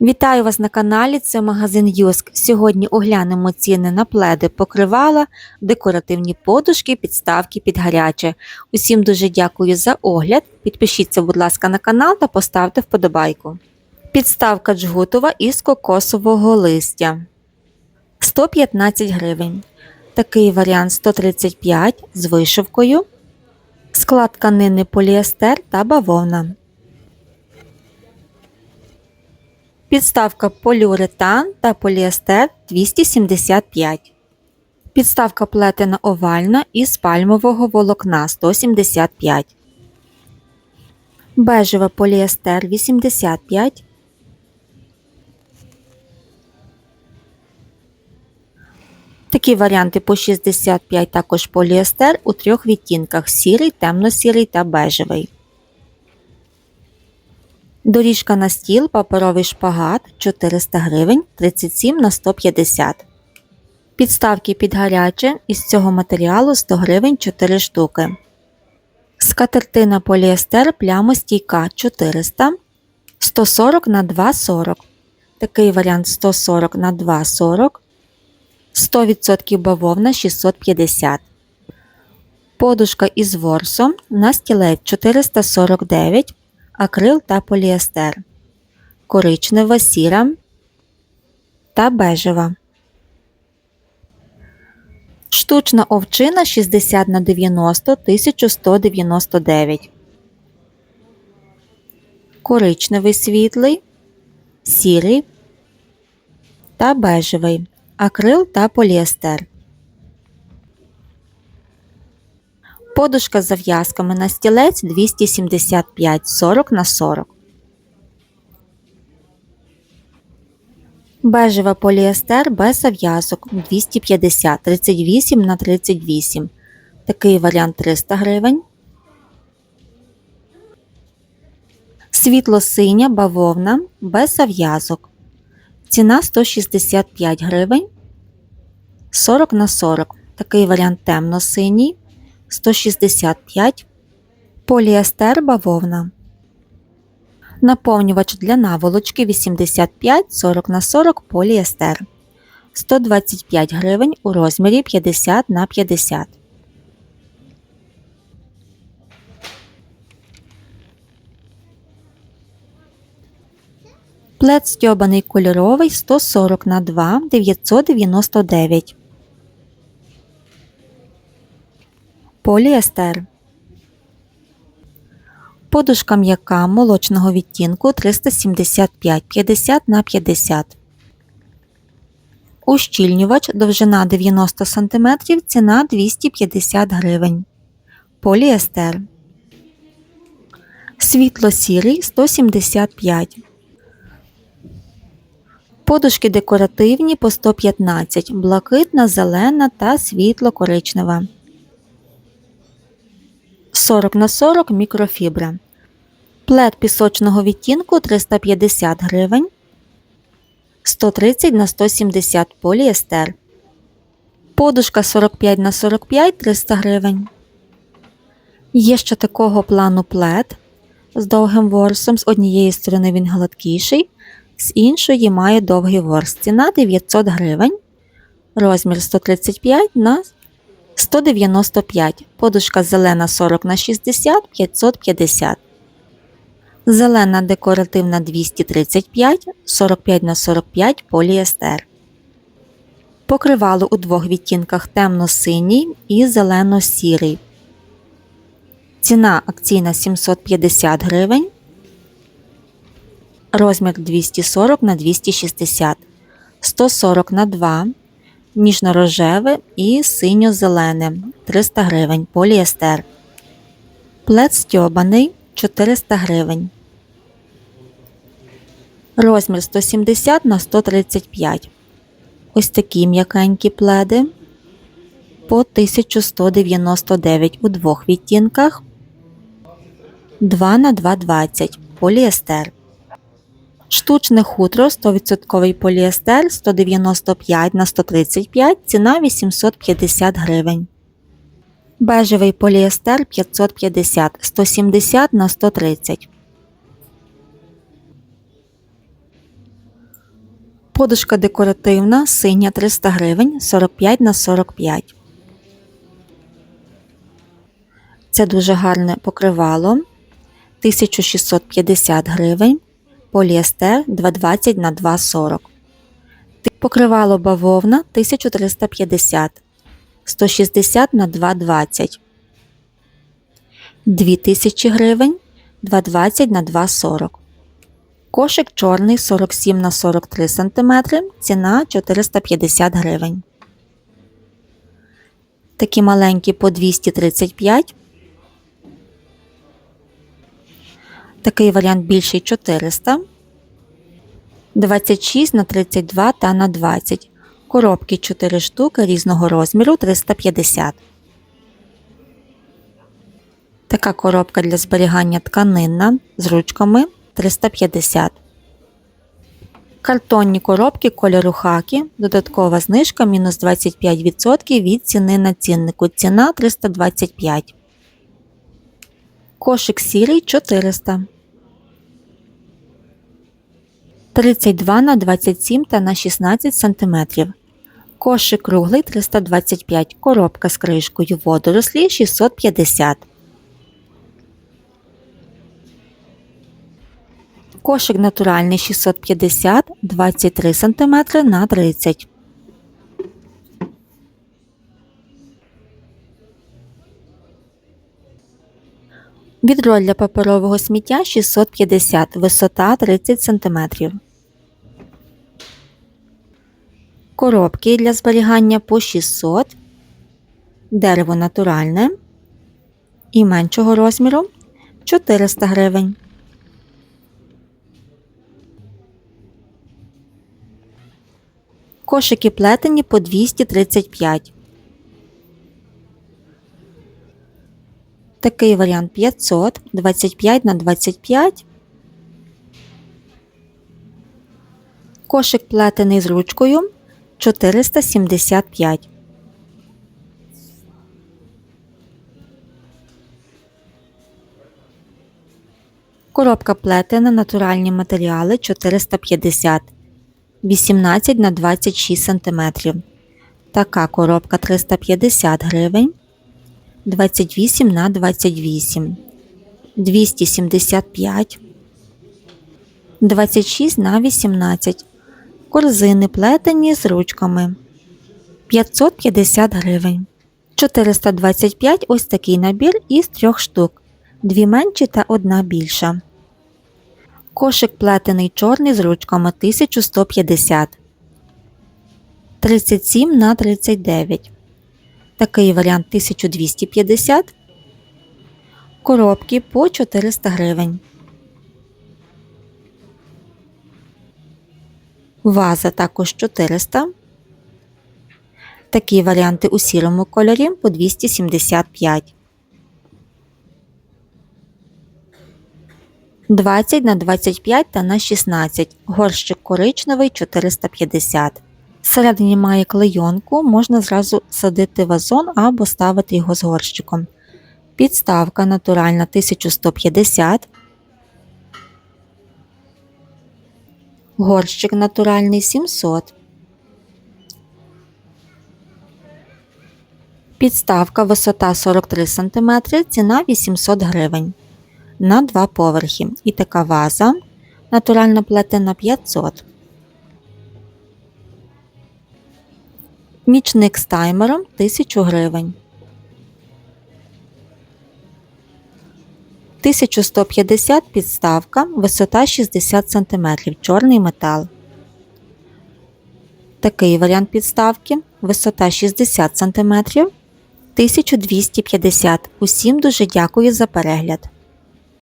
Вітаю вас на каналі. Це магазин Юск. Сьогодні оглянемо ціни на пледи, покривала, декоративні подушки, підставки під гаряче. Усім дуже дякую за огляд. Підпишіться, будь ласка, на канал та поставте вподобайку. Підставка джгутова із кокосового листя 115 гривень. Такий варіант 135 з вишивкою. Склад тканини поліестер та бавовна. Підставка поліуретан та поліестер 275. Підставка плетена овальна із пальмового волокна 175. Бежева поліестер 85. Такі варіанти по 65 також поліестер у трьох відтінках сірий, темно-сірий та бежевий. Доріжка на стіл, паперовий шпагат 400 гривень 37 на 150. Підставки під гаряче із цього матеріалу 100 гривень 4 штуки. Скатертина поліестер плямостійка 400 140 на 240. Такий варіант 140 на 240. 100% бавовна 650. Подушка із ворсом на стілець 449 акрил та поліестер, коричнева сіра та бежева. Штучна овчина 60 на 90 1199. Коричневий світлий, сірий та бежевий, акрил та поліестер. Подушка з зав'язками на стілець 275 40 на 40. Бежева поліестер без зав'язок 250 38 на 38. Такий варіант 300 гривень. Світло-синя бавовна без зав'язок. Ціна 165 гривень 40 на 40. Такий варіант темно-синій. 165 поліестер бавовна. Наповнювач для наволочки 85 40 на 40 поліестер 125 гривень у розмірі 50 на 50. Плед стьобаний кольоровий 140 на 2 999. Поліестер. Подушка м'яка молочного відтінку 375 50 на 50. Ущільнювач довжина 90 см, ціна 250 гривень. Поліестер. Світло-сірий 175. Подушки декоративні по 115, блакитна, зелена та світло-коричнева. 40 на 40 мікрофібра. Плед пісочного відтінку 350 гривень. 130 на 170 поліестер. Подушка 45 на 45 300 гривень. Є ще такого плану плед з довгим ворсом. З однієї сторони він гладкіший, з іншої має довгий ворс. Ціна 900 гривень. Розмір 135 на 195. Подушка зелена 40 на 60 550. Зелена декоративна 235 45 на 45 поліестер. Покривало у двох відтінках темно-синій і зелено-сірий. Ціна акційна 750 гривень. Розмір 240 на 260 140 на 2 ніжно-рожеве і синьо-зелене 300 гривень поліестер. Плед стьобаний 400 гривень. Розмір 170 на 135. Ось такі м'якенькі пледи по 1199 у двох відтінках 2 на 220 поліестер. Штучне хутро 100% поліестер 195 на 135, ціна 850 гривень. Бежевий поліестер 550 170 на 130. Подушка декоративна, синя 300 гривень, 45 на 45. Це дуже гарне покривало. 1650 гривень. Поліестер 220 на 240. Покривало бавовна 1350. 160 на 220. 2000 гривень. 220 на 240. Кошик чорний 47 на 43 см. Ціна 450 гривень. Такі маленькі по 235. Такий варіант більший 400. 26 на 32 та на 20. Коробки 4 штуки різного розміру 350. Така коробка для зберігання тканинна з ручками 350. Картонні коробки кольору хакі. Додаткова знижка мінус 25% від ціни на ціннику. Ціна 325. Кошик сірий 400. 32 на 27 та на 16 см. Кошик круглий 325. Коробка з кришкою водорослі 650. Кошик натуральний 650 23 см на 30 Відро для паперового сміття 650, висота 30 см. Коробки для зберігання по 600, дерево натуральне і меншого розміру 400 гривень. Кошики плетені по 235. Такий варіант 500, 25 на 25. Кошик плетений з ручкою 475. Коробка плетена, натуральні матеріали 450. 18 на 26 см. Така коробка 350 гривень. 28 на 28. 275. 26 на 18. Корзини плетені з ручками. 550 гривень. 425 ось такий набір із трьох штук. Дві менші та одна більша. Кошик плетений чорний з ручками 1150. 37 на 39. Такий варіант 1250. Коробки по 400 гривень. Ваза також 400. Такі варіанти у сірому кольорі по 275. 20 на 25 та на 16. Горщик коричневий 450. Всередині має клейонку, можна зразу садити вазон або ставити його з горщиком. Підставка натуральна 1150. Горщик натуральний 700. Підставка висота 43 см, ціна 800 гривень. На 2 поверхи. І така ваза натуральна плетена 500. Нічник з таймером 1000 гривень. 1150 підставка, висота 60 см, чорний метал. Такий варіант підставки, висота 60 см, 1250. Усім дуже дякую за перегляд.